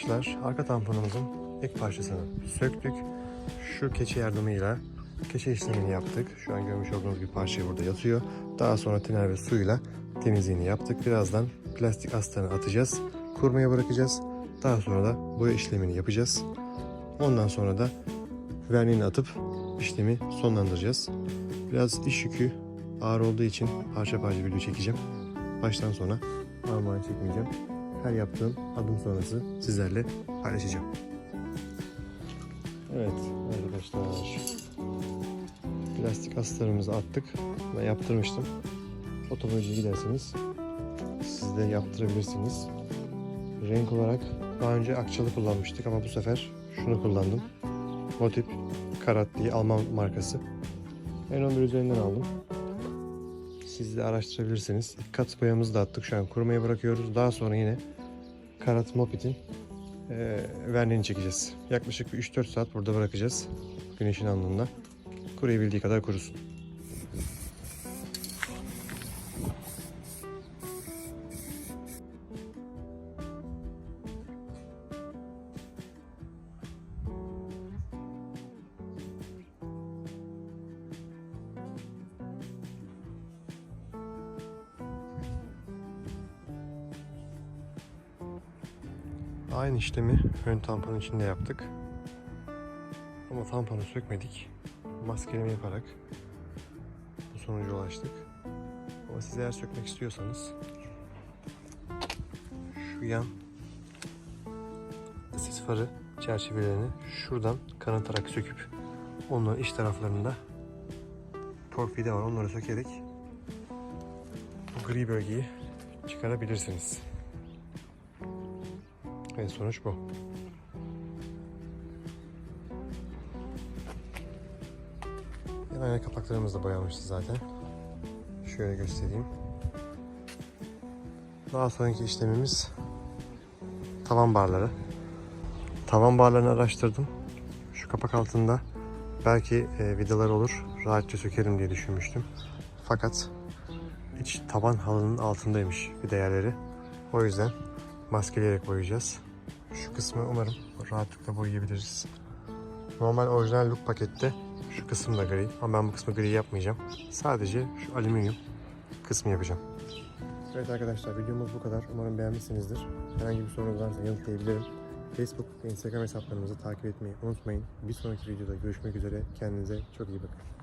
arkadaşlar arka tamponumuzun ilk parçasını söktük. Şu keçe yardımıyla keçe işlemini yaptık. Şu an görmüş olduğunuz bir parça burada yatıyor. Daha sonra tiner ve suyla temizliğini yaptık. Birazdan plastik astarını atacağız. Kurmaya bırakacağız. Daha sonra da boya işlemini yapacağız. Ondan sonra da verniğini atıp işlemi sonlandıracağız. Biraz iş yükü ağır olduğu için parça parça video çekeceğim. Baştan sona parmağını çekmeyeceğim. Her yaptığım adım sonrası sizlerle paylaşacağım. Evet arkadaşlar. Plastik astarımızı attık. Ben yaptırmıştım. Otomobilciye giderseniz siz de yaptırabilirsiniz. Renk olarak daha önce akçalı kullanmıştık ama bu sefer şunu kullandım. Motip Karat diye Alman markası. Ben 11 üzerinden aldım. Siz de araştırabilirsiniz. İlk kat da attık. Şu an kurumaya bırakıyoruz. Daha sonra yine Karat Mopit'in e, verniğini çekeceğiz. Yaklaşık bir 3-4 saat burada bırakacağız. Güneşin alnında. Kuruyabildiği kadar kurusun. Aynı işlemi ön tamponun içinde yaptık. Ama tamponu sökmedik. Maskeleme yaparak bu sonuca ulaştık. Ama siz eğer sökmek istiyorsanız şu yan sis farı çerçevelerini şuradan kanatarak söküp onların iç taraflarında torpide var onları sökerek bu gri bölgeyi çıkarabilirsiniz. Ve sonuç bu. Yan ayna kapaklarımız da boyanmıştı zaten. Şöyle göstereyim. Daha sonraki işlemimiz tavan barları. Tavan barlarını araştırdım. Şu kapak altında belki e, vidalar olur. Rahatça sökerim diye düşünmüştüm. Fakat iç taban halının altındaymış bir değerleri. O yüzden maskeleyerek boyayacağız. Şu kısmı umarım rahatlıkla boyayabiliriz. Normal orijinal look pakette şu kısım da gri ama ben bu kısmı gri yapmayacağım. Sadece şu alüminyum kısmı yapacağım. Evet arkadaşlar videomuz bu kadar. Umarım beğenmişsinizdir. Herhangi bir sorunuz varsa yanıtlayabilirim. Facebook ve Instagram hesaplarımızı takip etmeyi unutmayın. Bir sonraki videoda görüşmek üzere. Kendinize çok iyi bakın.